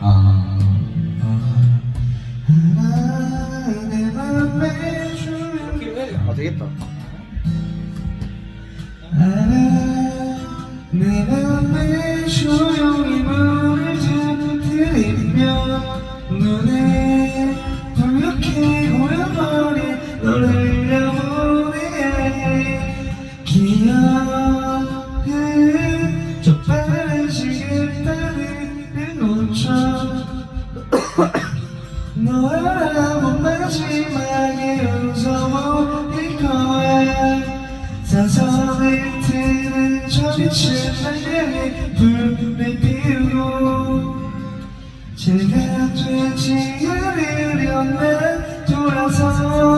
아, 아 되겠다. 내 맘에 조용히 문을 들이며 눈에 너 알아본 마지막에 웃어보일 거야 사선을 트는 저 빛을 날려에 불을 피우고. 제가 되지 않으려 난 돌아서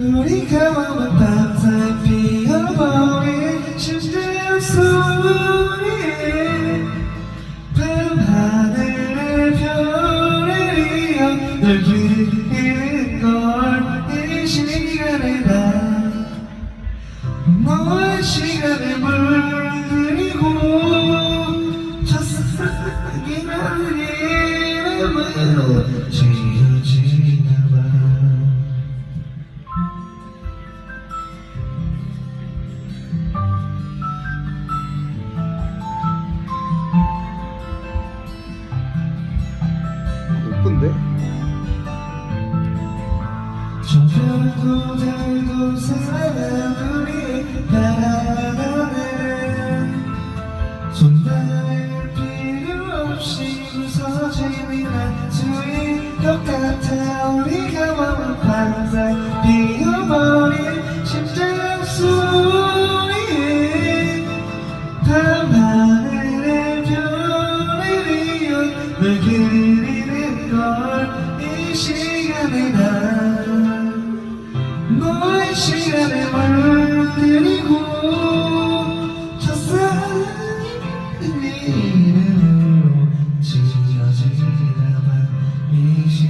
우리가 머문 밤새 피어버린 심장 소리에 푸른 하늘의 별을 이어 널 그리는 걸이 시간에 나 너의 시간을 물들이고 첫사랑이 나를 이름으로 지어 높은데? 시간에 나 너의 시간에 물들이고 첫사랑이 이름으로 지어지나 봐이 시간